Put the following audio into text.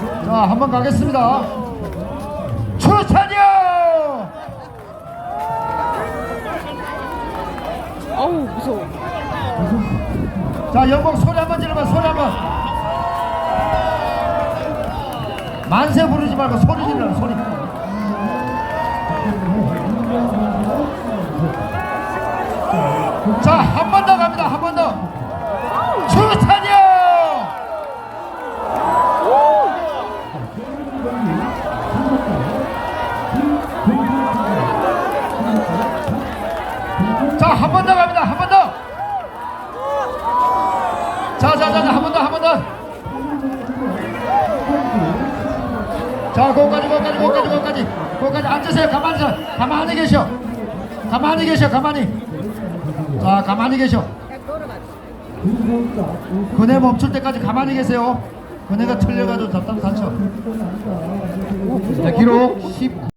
자, 한번 가겠습니다. 추천이요! 어우 무서워. 자, 연봉 소리 한번 질러봐, 소리 한번. 만세 부르지 말고 소리 질러, 소리. 자, 한번 자, 한 번 더 갑니다. 한 번 더. 자, 자, 자, 자, 한 번 더, 한 번 더. 자, 거기까지, 거기까지, 거기까지, 거기까지. 거기까지 앉으세요. 가만히, 있어. 가만히 계셔. 가만히 계셔, 가만히. 자, 가만히 계셔. 그네 멈출 때까지 가만히 계세요. 그네가 틀려가지고 답답 다쳐. 자, 기록 10.